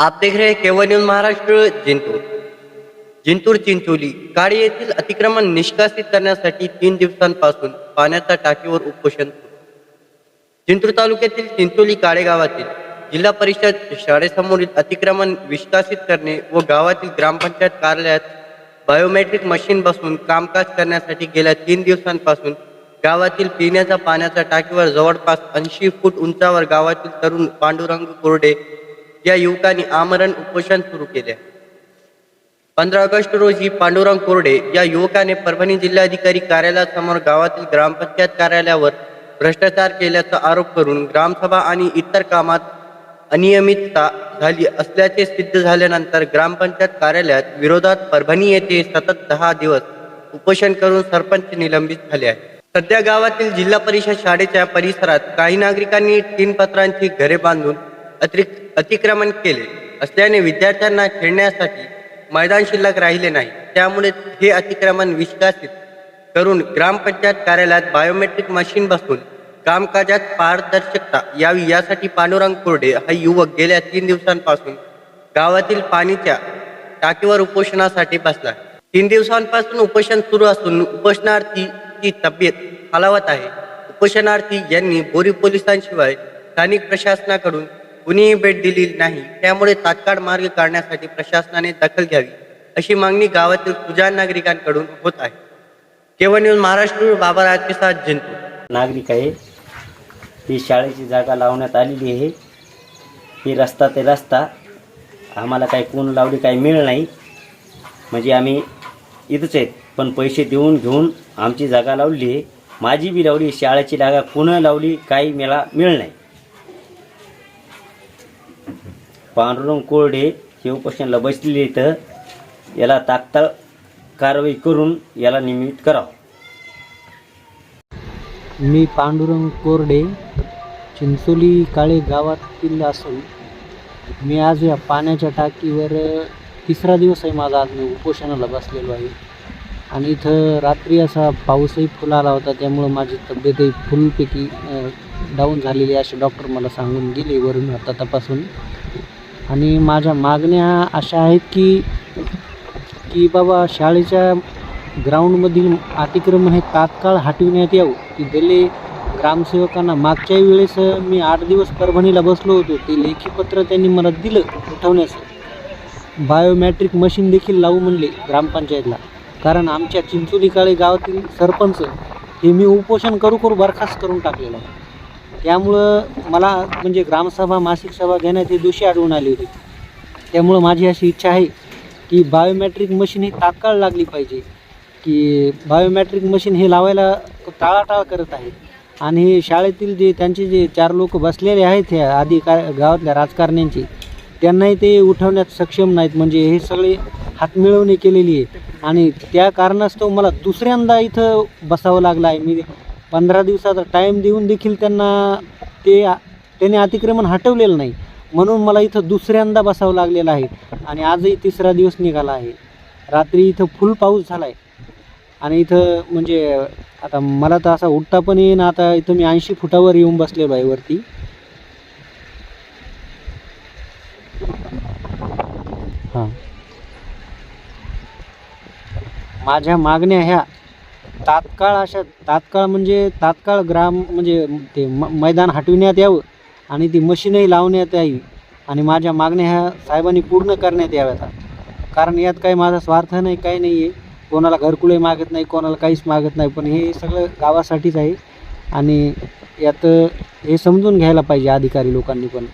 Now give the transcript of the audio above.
आप देख रहे हैं केवल न्यूज महाराष्ट्र जिंतूर। जिंतूर चिंचोली। काळी येथील अतिक्रमण निष्कासित करण्यासाठी तीन दिवसांपासून पाण्याच्या टाकीवर उपोषण जिंतूर तालुक्यातील चिंचोली काळे गावातील जिल्हा परिषद शाळेसमोरील अतिक्रमण निष्कासित करणे व गावातील ग्रामपंचायत कार्यालयात बायोमेट्रिक मशीन बसून कामकाज करण्यासाठी गेल्या तीन दिवसांपासून गावातील पिण्याच्या पाण्याच्या टाकीवर जवळपास ऐंशी फूट उंचावर गावातील तरुण पांडुरंग कोरडे या युवकांनी आमरण उपोषण सुरू केले. पंधरा ऑगस्ट रोजी पांडुरंग कोरडे या युवकाने परभणी जिल्हाधिकारी कार्यालयासमोर गावातील ग्रामपंचायत कार्यालयावर भ्रष्टाचार केल्याचा आरोप करून ग्रामसभा आणि इतर कामात अनियमितता झाली असल्याचे सिद्ध झाल्यानंतर ग्रामपंचायत कार्यालयात विरोधात परभणी येथे सतत दहा दिवस उपोषण करून सरपंच निलंबित झाले आहे सध्या गावातील जिल्हा परिषद शाळेच्या परिसरात काही नागरिकांनी तीन पत्रांची घरे बांधून अतिरिक्त अतिक्रमण केले. असल्याने विद्यार्थ्यांना खेळण्यासाठी मैदान शिल्लक राहिले नाही. त्यामुळे हे अतिक्रमण विश्वासित करून ग्रामपंचायत कार्यालयात बायोमेट्रिक मशीन बसून कामकाजात पारदर्शकता यावी यासाठी पांडुरंग कोरडे हा युवक गेल्या तीन दिवसांपासून गावातील पाणीच्या टाकीवर उपोषणासाठी बसला. तीन दिवसांपासून उपोषण सुरू असून उपोषणार्थीची तब्येत खालावत आहे. उपोषणार्थी यांनी बोरी पोलिसांशिवाय स्थानिक प्रशासनाकडून कुणीही भेट दिली नाही त्यामुळे तात्काळ मार्ग काढण्यासाठी प्रशासनाने दखल घ्यावी अशी मागणी गावातील तुझ्या नागरिकांकडून होत आहे. केवळ न्यूज महाराष्ट्र बाबा राजप्रसाद जिंतू नागरिक आहे. ही शाळेची जागा लावण्यात आलेली आहे. ही रस्ता ते रस्ता. आम्हाला काही कोण लावली काही मिळ नाही. म्हणजे आम्ही इथंच आहेत पण पैसे देऊन घेऊन आमची जागा लावली आहे. माझी बी लावली शाळेची जागा कोण लावली काही मला मिळ नाही. पांडुरंग कोरडे हे उपोषणाला बसलेले इथं याला तात्काळ कारवाई करून याला नियमित करावं. मी पांडुरंग कोरडे चिंचोली काळे गावातील असून मी आज या पाण्याच्या टाकीवर तिसरा दिवस आहे माझा आज मी उपोषणाला बसलेलो आहे. आणि इथं रात्री असा पाऊसही फुल आला होता त्यामुळं माझी तब्येतही फुलपैकी डाऊन झालेली आहे असे डॉक्टर मला सांगून गेले वरून आता तपासून. आणि माझ्या मागण्या अशा आहेत की की बाबा शाळेच्या ग्राउंडमधील अतिक्रमण हे तात्काळ हटविण्यात यावं. की दिले ग्रामसेवकांना मागच्याही वेळेस मी आठ दिवस परभणीला बसलो होतो ते लेखीपत्र त्यांनी मला दिलं उठवण्याचं. बायोमॅट्रिक मशीन देखील लावू म्हणले ग्रामपंचायतला. कारण आमच्या चिंचोली काळे गावातील सरपंच हे मी उपोषण करू करू बरखास्त करून टाकलेलं आहे. त्यामुळं मला म्हणजे ग्रामसभा मासिक सभा घेण्यात हे दोषी आढळून आली होती. त्यामुळं माझी अशी इच्छा आहे की बायोमॅट्रिक मशीन ही तात्काळ लागली पाहिजे. की बायोमॅट्रिक मशीन हे लावायला टाळाटाळ करत आहेत. आणि शाळेतील जे त्यांचे जे चार लोक बसलेले आहेत ह्या आधी का गावातल्या राजकारण्यांची त्यांनाही ते उठवण्यात सक्षम नाहीत. म्हणजे हे सगळे हातमिळवणी केलेली आहे. आणि त्या कारणास्तव मला दुसऱ्यांदा इथं बसावं लागलं आहे. मी पंधरा दिवसाचा टाईम देऊन देखील त्यांना ते त्याने अतिक्रमण हटवलेलं नाही. म्हणून मला इथं दुसऱ्यांदा बसावं लागलेलं आहे. आणि आजही तिसरा दिवस निघाला आहे. रात्री इथं फुल पाऊस झाला आहे आणि इथं म्हणजे आता मला तर असा उठता पण येईन. आता इथं मी ऐंशी फुटावर येऊन बसलेलो आहे वरती. हां. माझ्या मागण्या ह्या तात्काळ अशा तात्काळ म्हणजे तात्काळ ग्राम म्हणजे ते म मैदान हटविण्यात यावं आणि ती मशीनही लावण्यात यावी आणि माझ्या मागण्या ह्या साहेबांनी पूर्ण करण्यात याव्यात. कारण यात काही माझा स्वार्थ नाही काही नाही आहे कोणाला घरकुळे मागत नाही कोणाला काहीच मागत नाही. पण हे सगळं गावासाठीच आहे. आणि यात हे समजून घ्यायला पाहिजे अधिकारी लोकांनी पण.